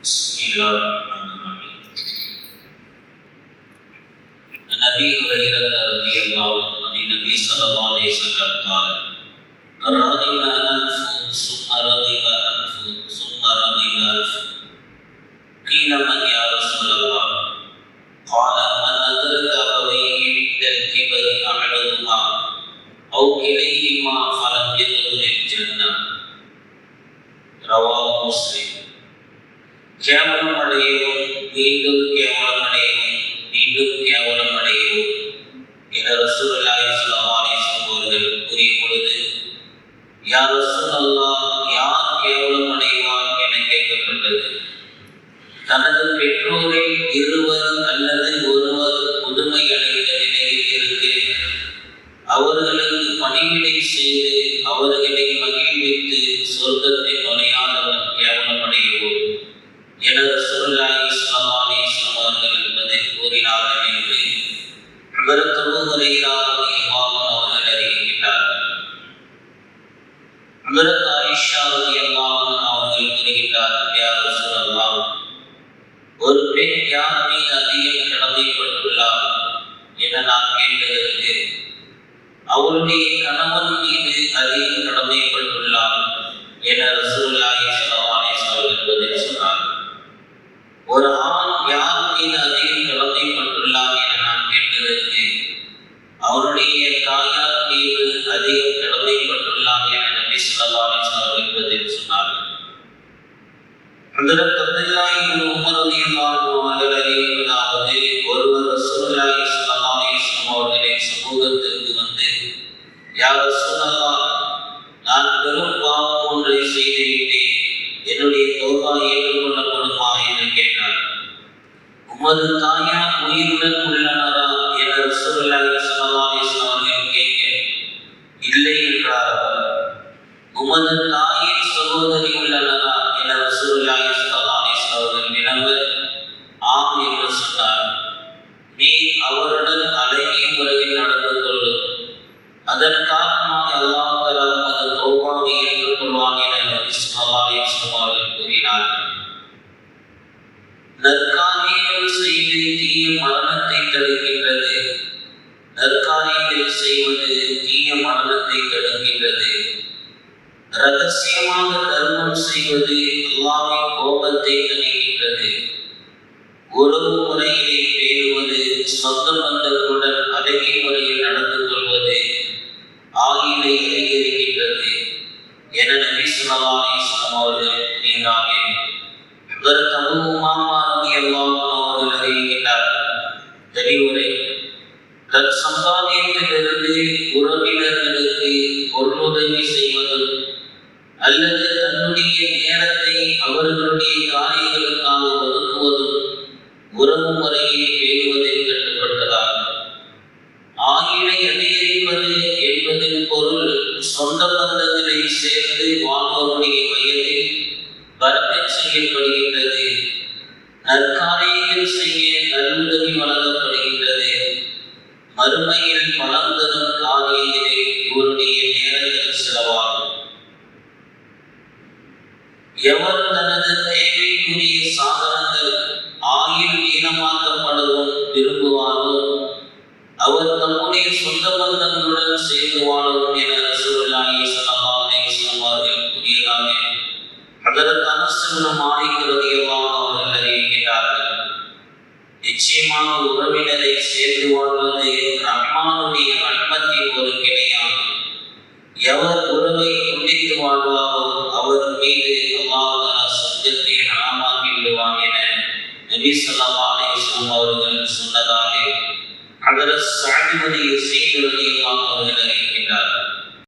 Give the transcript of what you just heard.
نبی حریرت رضی اللہ عنہ نبی صلی اللہ علیہ وسلم قال رضی أنف ثم رضی أنف ثم رضی أنف قيل من يا رسول الله قال، من أدرك أبويه عند الكبر أحدهما أو كليهما فلم يدخل الجنة رواه مسلم۔ கேவலம் அடையவும் மீண்டும் கேவலம் அடையவும் மீண்டும் கேவலம் அடையவும் என ரசூலாய் ஸல்லல்லாஹு அவர்கள் கூறிய பொழுது யா ரசூலல்லாஹ் யார் கேவலம் அடைவார் என கேட்கப்பட்டது? தனது பெற்றோரில் இருவர் அல்லது ஒருவர் முதுமை அடைந்த நிலையில் இருக்கு அவர்களுக்கு பணிவிடை செய்து அவர்களை மகிழ்வித்து சொர்க்கத்தை நுழையாதவன் என சூழ்நிலை ஸல்லல்லாஹு அவர்கள் பதில் கூறினார்கள் என்று ஹஜ்ரத் அபூ ஹுரைரா அவர்கள் அறிவிக்கின்றார்கள் ஆயிஷா ரலியல்லாஹு அவர்கள் கூறுகின்றார்கள் ஒரு பெண் யார் மீது அதிகம் கடமைப்பட்டுள்ளார் என நான் கேட்டதற்கு அவருடைய கணவன் மீது அதிகம் கடமைப்பட்டுள்ளார் என ரசூலுல்லாஹி ஸல்லல்லாஹு அலைஹி பதில் சொன்னார். ஒரு ஆண் யார் மீது அதிகம் கடமைப்பட்டுள்ளார் என நான் கேட்டதற்கு அவருடைய தாயார் மீது அதிகம் கடமைப்பட்டுள்ளார் என நபி ஸல்லல்லாஹு அலைஹி பதில் சொன்னார்கள். ஹஜ்ரத் அப்துல்லாஹ் இப்னு உமர் ரலியல்லாஹு அவர்கள் அறிவிப்பதாவது ஒருவர் ரசூலுல்லாஹி ஸல்லல்லாஹு அலைஹி வஸல்லம் சமூகத்திற்கு வந்து யா ரசூலல்லாஹ் நான் பெரும் பாவம் ஒன்றை செய்துவிட்டேன். என்னுடைய தோபா ஏற்றுக்கொள்ளப்படுமா உமது தாயார் உயிருடன் உள்ளனரா என ரசூலுல்லாஹி ஸல்லல்லாஹு அலைஹி வஸல்லம் கேட்க இல்லை என்றார் உமது தாயின் சகோதரி உள்ளனரா என ரசூலுல்லாஹி ஸல்லல்லாஹு அலைஹி வஸல்லம் அவர்கள் வினவ ஆம் என்று சொன்னார். நீ அவருடன் அழகிய முறையில் நடந்து கொள்ளும் அதன் காரணமாக அல்லாஹ் தஆலா உமது தௌபாவை ஏற்றுக்கொள்வான் என ஸல்லல்லாஹு அலைஹி வஸல்லம் கூறினார்கள். நற்காரியம் செய்து தீய மரணத்தை தடுக்கின்றது. நற்காரியங்கள் செய்வது தீய மரணத்தை தடுக்கின்றது. ரகசியமாக தர்மம் செய்வது அல்லாவின் கோபத்தை தணிக்கின்றது. உறவு முறையிலே பேணுவது சொந்த பந்தங்களுடன் அழகிய முறையில் நடந்து கொள்வது ஆகியவை அதிகரிக்கின்றது. என நபி சொல்லலாம் அவர்கள் ஹஜ்ரத் அபூ உமாமா ரலியல்லாஹு அன்ஹு அவர்கள் அறிவிக்கின்றார்கள் தெளிவுரை தன் சம்பாதியத்திலிருந்து உறவினர்களுக்கு பொருளுதவி செய்வதும் அல்லது தன்னுடைய நேரத்தை அவர்களுடைய காரியங்களுக்காக ஒதுக்குவதும் உறவு முறையை பேணுவதில் கட்டுப்பட்டதாகும் ஆகினை அதிகரிப்பது என்பதின் பொருள் சொந்த பந்தங்களை சேர்ந்து வாழ்வோருடைய வயதில் வரப்பச் செய்யப்படுகின்றது நற்காரியங்கள் செய்ய நல்லுதவி வழங்கப்படுகின்றது. மறுமையில் பலம் தரும் காரியங்களில் இவருடைய நேரங்கள் செலவாகும். எவர் தனது தேவைக்குரிய சாதனங்கள் ஆயுள் ஈனமாக்கப்படவும் விரும்புவாரோ அவர் தம்முடைய சொந்த பந்தங்களுடன் சேர்ந்து வாழவும் என ரசூலுல்லாஹி ஸல்லல்லாஹு அலைஹி வஸல்லம் அவர்கள் கூறியதாக அதற்கு அனஸ் இப்னு மாலிக் அவர்கள் அறிவிக்கிறார்கள் நிச்சயமாக உறவினரை சேர்ந்து வாழ்வது ரஹ்மானுடைய ரஹ்மத்தின் ஒரு கிளையாகும் எவர் உறவை துண்டித்து வாழ்வாரோ அவர் மீது அல்லாஹ் சொர்க்கத்தை ஹராமாக்கி விடுவான் என நபி ஸல்லல்லாஹு அலைஹி அவர்கள் சொன்னதாக ஹஜரத் சாதிபதியை இப்னு யஸீத் அவர்கள் அறிவிக்கின்றார்கள்.